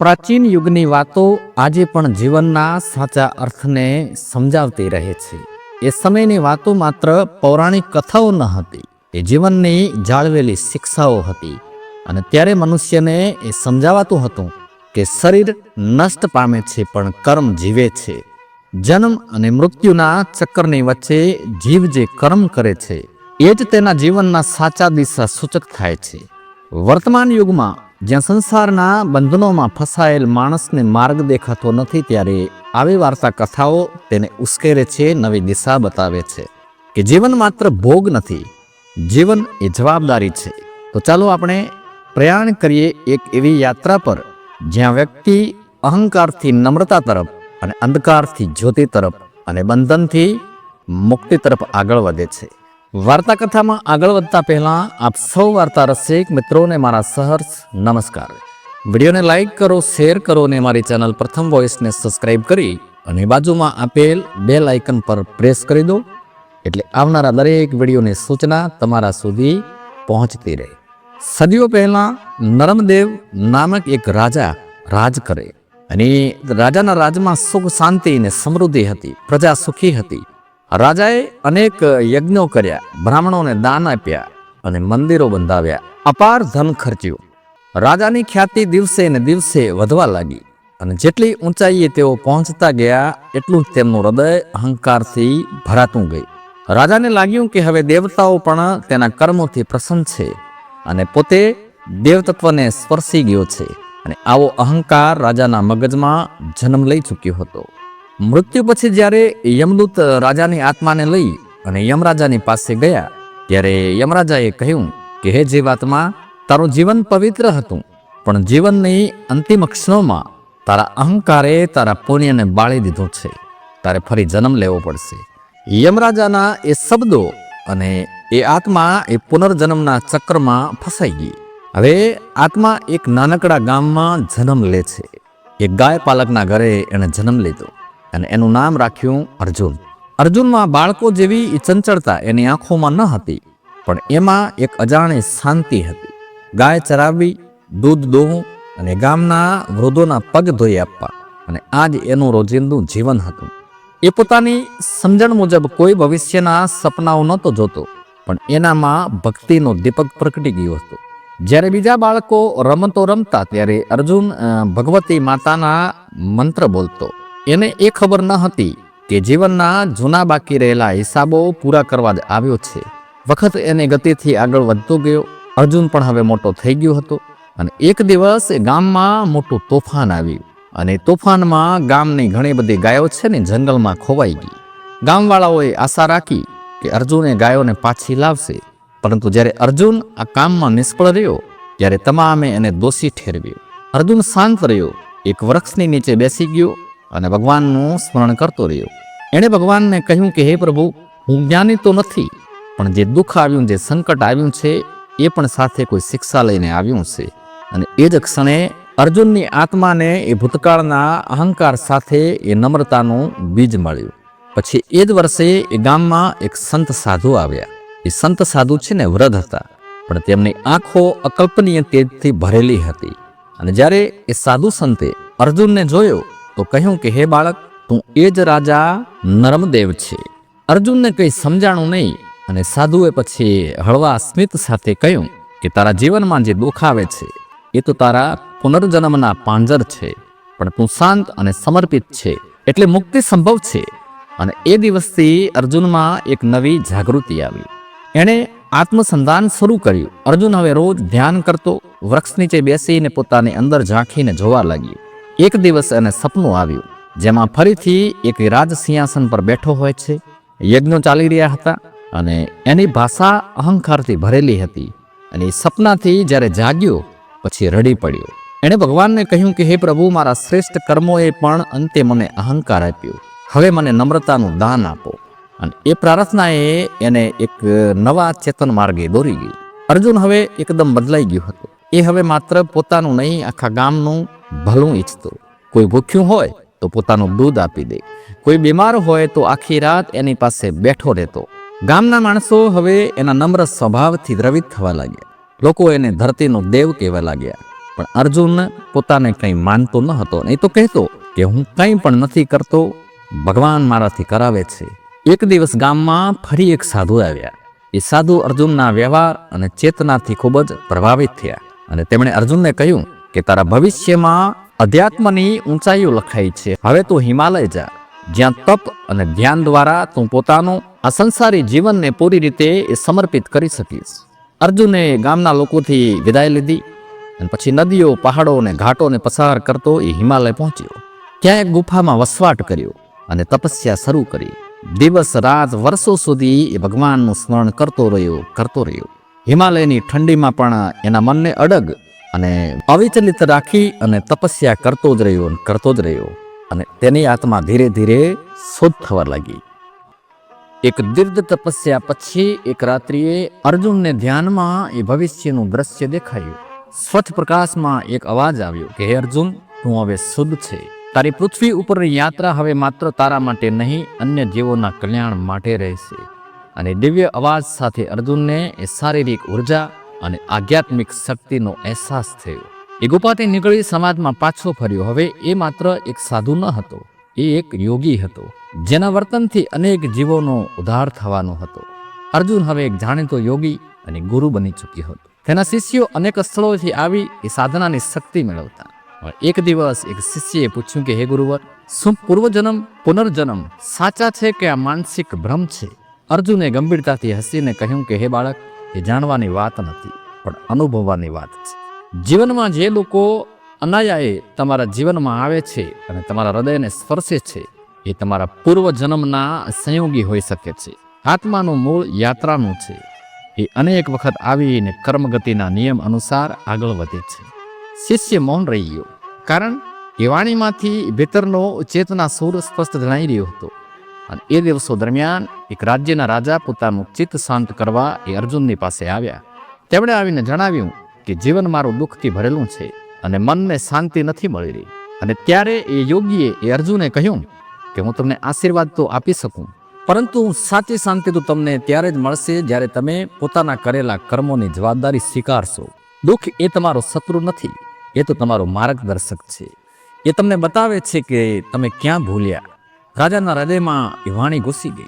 પ્રાચીન યુગની વાતો આજે પણ જીવનના સાચા અર્થને સમજાવતી રહે છે. એ સમયની વાતો માત્ર પૌરાણિક કથાઓ ન હતી, એ જીવનની જાળવેલી શિક્ષાઓ હતી. અને ત્યારે મનુષ્યને એ સમજાવાતું હતું કે શરીર નષ્ટ પામે છે પણ કર્મ જીવે છે. જન્મ અને મૃત્યુના ચક્કરની વચ્ચે જીવ જે કર્મ કરે છે, એ જ તેના જીવનના સાચા દિશા સૂચક થાય છે. વર્તમાન યુગમાં જ્યાં સંસારના બંધનોમાં ફસાયેલ માણસને માર્ગ દેખાતો નથી ત્યારે આવી વાર્તા કથાઓ તેને ઉશ્કેરે છે, નવી દિશા બતાવે છે કે જીવન માત્ર ભોગ નથી, જીવન એ જવાબદારી છે. તો ચાલો આપણે પ્રયાણ કરીએ એક એવી યાત્રા પર જ્યાં વ્યક્તિ અહંકારથી નમ્રતા તરફ અને અંધકારથી જ્યોતિ તરફ અને બંધનથી મુક્તિ તરફ આગળ વધે છે. વાર્તા કથામાં આગળ વધતા પહેલા આપ સૌ વાર્તા રસિક મિત્રોને મારા સહર્ષ નમસ્કાર. વિડીયોને લાઈક કરો, શેર કરો અને મારી ચેનલ પ્રથમ વોઇસને સબસ્ક્રાઇબ કરી અને બાજુમાં આપેલ બેલ આઇકન પર પ્રેસ કરી દો એટલે આવનારા દરેક વિડીયોની સૂચના તમારા સુધી પહોંચતી રહે. સદીઓ પહેલા નર્મદેવ નામક એક રાજા રાજ કરે અને રાજાના રાજમાં સુખ શાંતિ અને સમૃદ્ધિ હતી, પ્રજા સુખી હતી. રાજાએ અનેક યજ્ઞો કર્યા, બ્રાહ્મણોને દાન આપ્યા અને મંદિરો બંધાવ્યા. અપાર ધન ખર્ચ્યું. રાજાની ખ્યાતિ દિવસે ને દિવસે વધવા લાગી અને જેટલી ઊંચાઈએ તેઓ પહોંચતા ગયા, એટલું જ તેમનું હૃદય અહંકારથી ભરાતું ગયું. રાજાને લાગ્યું કે હવે દેવતાઓ પણ તેના કર્મોથી પ્રસન્ન છે અને પોતે દેવતત્વને સ્પર્શી ગયો છે અને આવો અહંકાર રાજાના મગજમાં જન્મ લઈ ચૂક્યો હતો. મૃત્યુ પછી જ્યારે યમદૂત રાજાની આત્માને લઈ અને યમરાજાની પાસે ગયા, ત્યારે યમરાજાએ કહ્યું કે, હે જીવાત્મા, તારું જીવન પવિત્ર હતું, પણ જીવનની અંતિમ ક્ષણોમાં તારા અહંકારે તારા પુણ્યને બાળી દીધું છે. તારે ફરી જન્મ લેવો પડશે. યમરાજાના એ શબ્દો અને એ આત્મા એ પુનર્જન્મના ચક્રમાં ફસાઈ ગઈ. હવે આત્મા એક નાનકડા ગામમાં જન્મ લે છે. એક ગાય પાલકના ઘરે એણે જન્મ લીધો. અને એનું નામ રાખ્યું અર્જુન. અર્જુનમાં બાળકો જેવી ચંચળતા એની આંખોમાં ન હતી, પણ એમાં એક અજાણી શાંતિ હતી. ગાય ચરાવવી દૂધ દોહું અને ગામના વૃદ્ધોના પગ ધોઈ આપવા અને આ જ એનું રોજિંદું જીવન હતું. એ પોતાની સમજણ મુજબ કોઈ ભવિષ્યના સપનાઓ નહોતો જોતો, પણ એનામાં ભક્તિનો દીપક પ્રગટી ગયો હતો. જ્યારે બીજા બાળકો રમતો રમતા ત્યારે અર્જુન ભગવતી માતાના મંત્ર બોલતો. એને એ ખબર ન હતી કે જીવનના જૂના બાકી રહેલા હિસાબો પૂરા કરવા જ આવ્યો છે. વખત એને ગતિથી આગળ વધતો ગયો. અર્જુન પણ હવે મોટો થઈ ગયો હતો અને એક દિવસ એ ગામમાં મોટું તોફાન આવ્યું અને તોફાનમાં ગામની ઘણી બધી ગાયો છે ને જંગલમાં ખોવાઈ ગઈ. ગામવાળાઓએ આશા રાખી કે અર્જુન એ ગાયોને પાછી લાવશે. પરંતુ જ્યારે અર્જુન આ કામમાં નિષ્ફળ રહ્યો, ત્યારે તમામે એને દોષી ઠેરવ્યો. અર્જુન શાંત રહ્યો. એક વૃક્ષની નીચે બેસી ગયો અને ભગવાનનું સ્મરણ કરતો રહ્યો. એણે ભગવાનને કહ્યું કે, હે પ્રભુ, હું જ્ઞાની તો નથી, પણ જે દુઃખ આવ્યું, જે સંકટ આવ્યું છે, એ પણ સાથે કોઈ શિક્ષા લઈને આવ્યું છે. અને એ જ ક્ષણે અર્જુનની આત્માને એ ભૂતકાળના અહંકાર સાથે એ નમ્રતાનું બીજ મળ્યું. પછી એ જ વર્ષે એ ગામમાં એક સંત સાધુ આવ્યા. એ સંત સાધુ છે ને વૃદ્ધ હતા, પણ તેમની આંખો અકલ્પનીય તેજથી ભરેલી હતી. અને જ્યારે એ સાધુ સંતે અર્જુનને જોયો તો કહ્યું કે, હે બાળક, તું એ જ રાજા નર્મદેવ છે. અર્જુનને કંઈ સમજાણું નહીં અને સાધુએ પછી હળવા સ્મિત સાથે કહ્યું કે, તારા જીવનમાં જે દુઃખ આવે છે, એ તો તારા પુનર્જન્મના પાંજર છે, પણ તું શાંત અને સમર્પિત છે, એટલે મુક્તિ સંભવ છે. અને એ દિવસથી અર્જુનમાં એક નવી જાગૃતિ આવી. એણે આત્મસંધાન શરૂ કર્યું. અર્જુન હવે રોજ ધ્યાન કરતો, વૃક્ષ નીચે બેસીને પોતાની અંદર ઝાંખીને જોવા લાગ્યો. એક દિવસ એને સપનું આવ્યું, જેમાં ફરીથી એક રાજ સિંહાસન પર બેઠો હોય છે. યજ્ઞો ચાલી રહ્યા હતા અને એની ભાષા અહંકારથી ભરેલી હતી અને એ સપનાથી જ્યારે જાગ્યો, પછી રડી પડ્યો. એણે ભગવાનને કહ્યું કે, હે પ્રભુ, મારા શ્રેષ્ઠ કર્મોએ પણ અંતે મને અહંકાર આપ્યો. હવે મને નમ્રતાનું દાન આપો. અને એ પ્રાર્થનાએ એને એક નવા ચેતન માર્ગે દોરી ગઈ. અર્જુન હવે એકદમ બદલાઈ ગયો હતો. એ હવે માત્ર પોતાનું નહીં, આખા ગામનું ભલું ઈચ્છતો કોઈ ભૂખ્યું હોય તો પોતાનું દૂધ આપી દે કોઈ બીમાર હોય તો આખી રાત એની પાસે બેઠો રહેતો ગામના માણસો હવે એના નમ્ર સ્વભાવથી દ્રવિત થવા લાગ્યા લોકો એને ધરતીનો દેવ કહેવા લાગ્યા પણ અર્જુન પોતાને કંઈ માનતો ન હતો નહીં તો કહેતો કે હું કંઈ પણ નથી કરતો ભગવાન મારાથી કરાવે છે એક દિવસ ગામમાં ફરી એક સાધુ આવ્યા એ સાધુ અર્જુનના વ્યવહાર અને ચેતનાથી ખૂબ જ પ્રભાવિત થયા અને તેમણે અર્જુનને કહ્યું કે તારા ભવિષ્યમાં અધ્યાત્મની ઊંચાઈઓ લખાઈ છે. હવે તું હિમાલય જા, જ્યાં તપ અને ધ્યાન દ્વારા તું પોતાનું આ સંસારી જીવનને પૂરી રીતે એ સમર્પિત કરી શકીશ. અર્જુને ગામના લોકોથી વિદાય લીધી અને પછી નદીઓ, પહાડો અને ઘાટોને પસાર કરતો એ હિમાલય પહોંચ્યો. એક ગુફામાં વસવાટ કર્યો અને તપસ્યા શરૂ કરી. દિવસ, રાત, વર્ષો સુધી એ ભગવાનનું સ્મરણ કરતો રહ્યો કરતો રહ્યો. હિમાલયની ઠંડીમાં પણ એના મનને અડગ અને અવિચલિત રાખી અને તપસ્યા કરતો જ રહ્યો કરતો જ રહ્યો. અને તેની આત્મા ધીરે ધીરે શુદ્ધ થવા લાગી. એક દીર્ઘ તપસ્યા પછી એક રાત્રિએ અર્જુનને ધ્યાનમાં એ ભવિષ્યનું દ્રશ્ય દેખાયું. સ્વચ્છ પ્રકાશમાં એક અવાજ આવ્યો કે, હે અર્જુન, તું હવે શુદ્ધ છે. તારી પૃથ્વી ઉપરની યાત્રા હવે માત્ર તારા માટે નહીં, અન્ય જીવોના કલ્યાણ માટે રહેશે. અને દિવ્ય અવાજ સાથે અર્જુનને એ શારીરિક ઊર્જા અને આધ્યાત્મિક શક્તિનો અહેસાસ થયો. એ ગુફાથી નીકળી સમાજમાં પાછો ફર્યો. હવે એ માત્ર એક સાધુ ન હતો, એ એક યોગી હતો, જેના વર્તનથી અનેક જીવોનો ઉદ્ધાર થવાનો હતો. અર્જુન હવે એક જાણીતો યોગી અને ગુરુ બની ચૂક્યો હતો. તેના શિષ્યો અનેક સ્થળોથી આવી એ સાધનાની શક્તિ મેળવતા. એક દિવસ એક શિષ્યએ પૂછ્યું કે, હે ગુરુવર, શું પૂર્વજન્મ, પુનર્જન્મ સાચા છે કે આ માનસિક ભ્રમ છે? અર્જુને ગંભીરતાથી હસીને કહ્યું કે, હે બાળક એ જાણવાની વાત નથી, પણ અનુભવવાની વાત છે. જીવનમાં જે લોકો અનાયાએ તમારા જીવનમાં આવે છે અને તમારા હૃદયને સ્પર્શે છે, એ તમારા પૂર્વજન્મના સંયોગી હોઈ શકે છે. આત્માનું મૂળ યાત્રાનું છે. એ અનેક વખત આવીને કર્મગતિના નિયમ અનુસાર આગળ વધે છે. શિષ્ય મૌન રહી ગયો કારણ એ વાણીમાંથી ભીતરનો ચેતના સૂર સ્પષ્ટ જણાઈ રહ્યો હતો. અને એ દિવસો દરમિયાન એક રાજ્યના રાજા પોતાનું ચિત્ત શાંત કરવા એ અર્જુનની પાસે આવ્યા. તેમણે આવીને જણાવ્યું કે જીવન મારું દુઃખથી ભરેલું છે અને મનને શાંતિ નથી મળી રહી. અને ત્યારે એ યોગીએ એ અર્જુને કહ્યું કે હું તમને આશીર્વાદ તો આપી શકું, પરંતુ સાચી શાંતિ તો તમને ત્યારે જ મળશે જ્યારે તમે પોતાના કરેલા કર્મોની જવાબદારી સ્વીકારશો. દુઃખ એ તમારો શત્રુ નથી, એ તો તમારો માર્ગદર્શક છે. એ તમને બતાવે છે કે તમે ક્યાં ભૂલ્યા. રાજાના હૃદયમાં એ વાણી ઘૂસી ગઈ.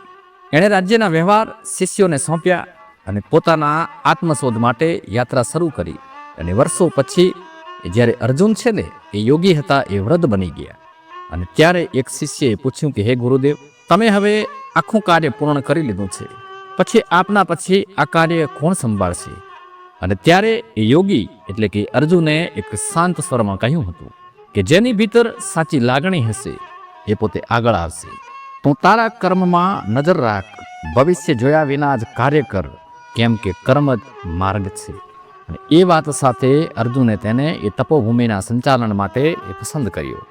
એણે રાજ્યના વ્યવહાર શિષ્યોને સોંપ્યા અને પોતાના આત્મશોધ માટે યાત્રા શરૂ કરી અને વર્ષો પછી જ્યારે અર્જુન છે ને, એ યોગી હતા, એ વૃદ્ધ બની ગયા. અને ત્યારે એક શિષ્યએ પૂછ્યું કે, હે ગુરુદેવ, તમે હવે આખું કાર્ય પૂર્ણ કરી લીધું છે. પછી આપના પછી આ કાર્ય કોણ સંભાળશે? અને ત્યારે એ યોગી, એટલે કે અર્જુને એક શાંત સ્વરમાં કહ્યું હતું કે, જેની ભીતર સાચી લાગણી હશે એ પોતે આગળ આવશે. તું તારા કર્મમાં નજર રાખ. ભવિષ્ય જોયા વિના જ કાર્ય કર. કેમ કે કર્મ જ માર્ગ છે. અને એ વાત સાથે અર્જુને તેને એ તપોભૂમિના સંચાલન માટે એ પસંદ કર્યો.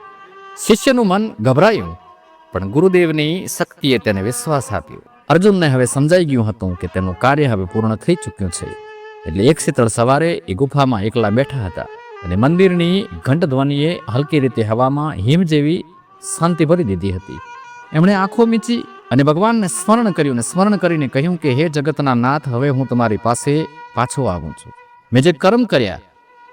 શિષ્યનું મન ગભરાયું, પણ ગુરુદેવની શક્તિએ તેને વિશ્વાસ આપ્યો. અર્જુનને હવે સમજાઈ ગયું હતું કે તેનું કાર્ય હવે પૂર્ણ થઈ ચૂક્યું છે. એટલે એક શીતળ સવારે એ ગુફામાં એકલા બેઠા હતા અને મંદિરની ઘંટ ધ્વનિએ હલકી રીતે હવામાં હિમ જેવી શાંતિ ભરી દીધી હતી. એમણે આંખો મીચી અને ભગવાનને સ્મરણ કર્યું અને સ્મરણ કરીને કહ્યું કે, હે જગતના નાથ, હવે હું તમારી પાસે પાછો આવું છું. મેં જે કર્મ કર્યા,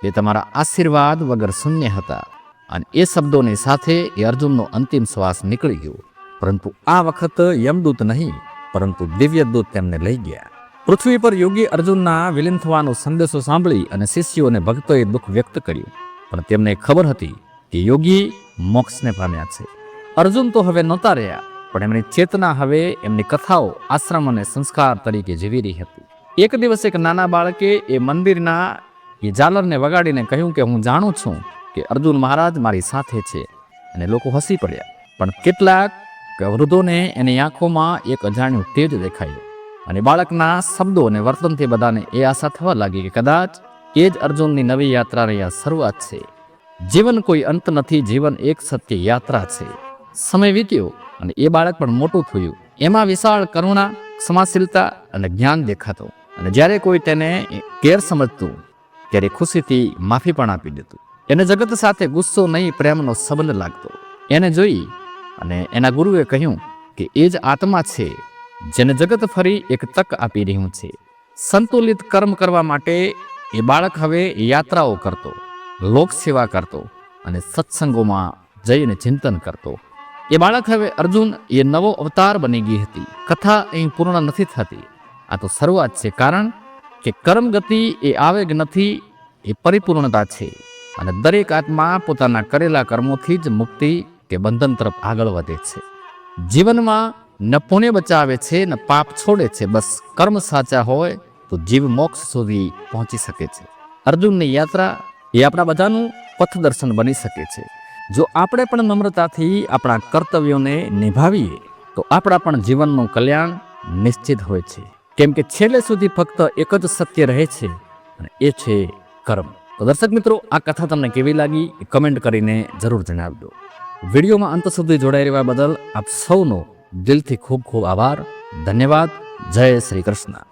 એ તમારા આશીર્વાદ વગર શૂન્ય હતા. અને એ શબ્દોની સાથે એ અર્જુનનો અંતિમ શ્વાસ નીકળી ગયો. પરંતુ આ વખત યમદૂત નહીં, પરંતુ દિવ્ય દૂત તેમને લઈ ગયા. પૃથ્વી પર યોગી અર્જુનના વિલીન થવાનો સંદેશો સાંભળી અને શિષ્યો અને ભક્તોએ દુઃખ વ્યક્ત કર્યું. પણ તેમને ખબર હતી કે યોગી મોક્ષને પામ્યા છે. અર્જુન તો હવે નહોતા રહ્યા, પણ એમની ચેતના હવે એમની કથાઓ, આશ્રમ અને સંસ્કાર તરીકે જીવી રહી હતી. એક દિવસ એક નાના બાળકે એ મંદિરના એ ઝાલરને વગાડીને કહ્યું કે, હું જાણું છું કે અર્જુન મહારાજ મારી સાથે છે. અને લોકો હસી પડ્યા. પણ કેટલાક વૃદ્ધોને એની આંખોમાં એક અજાણ્યું તેજ દેખાયું. અને બાળકના શબ્દો અને વર્તનથી બધાને એ આશા થવા લાગી કે કદાચ એ જ અર્જુનની નવી યાત્રાની આ શરૂઆત છે. જીવન કોઈ અંત નથી, જીવન એક સત્ય યાત્રા છે. સમય વીત્યો અને એ બાળક પણ મોટું થયું. એમાં વિશાળ કરુણા સમાજશીલતા અને જ્ઞાન દેખાતો. અને જ્યારે કોઈ તેને ગેર સમજતું, ત્યારે ખુશીથી માફી પણ આપી દેતું. એને જગત સાથે ગુસ્સો નહીં, પ્રેમનો સંબંધ લાગતો. એને જોઈ અને એના ગુરુએ કહ્યું કે એ જ આત્મા છે, જેને જગત ફરી એક તક આપી રહ્યું છે. સંતુલિત કર્મ કરવા માટે એ બાળક હવે યાત્રાઓ કરતો. લોક સેવા કરતો અને સત્સંગોમાં જઈને ચિંતન કરતો. એ બાળક હવે અર્જુન એ નવો અવતાર બની ગઈ હતી. કથા અહીં પૂર્ણ નથી થતી. આ તો શરૂઆત છે કારણ કે કર્મ ગતિ એ આવેગ નથી, એ પરિપૂર્ણતા છે. અને દરેક આત્મા પોતાના કરેલા કર્મોથી જ મુક્તિ કે બંધન તરફ આગળ વધે છે. જીવનમાં ન પુણ્ય બચાવે છે, ન પાપ છોડે છે, બસ કર્મ સાચા હોય તો જીવ મોક્ષ સુધી પહોંચી શકે છે. અર્જુનની યાત્રા એ આપણા બધાનું પથદર્શન બની શકે છે. જો આપણે પણ નમ્રતાથી આપણા કર્તવ્યોને નિભાવીએ, તો આપણા પણ જીવનનું કલ્યાણ નિશ્ચિત હોય છે. કેમ કે છેલ્લે સુધી ફક્ત એક જ સત્ય રહે છે અને એ છે કર્મ. તો દર્શક મિત્રો, આ કથા તમને કેવી લાગી એ કમેન્ટ કરીને જરૂર જણાવજો. વિડીયોમાં અંત સુધી જોડાઈ રહેવા બદલ આપ સૌનો દિલથી ખૂબ ખૂબ આભાર. ધન્યવાદ. જય શ્રી કૃષ્ણ.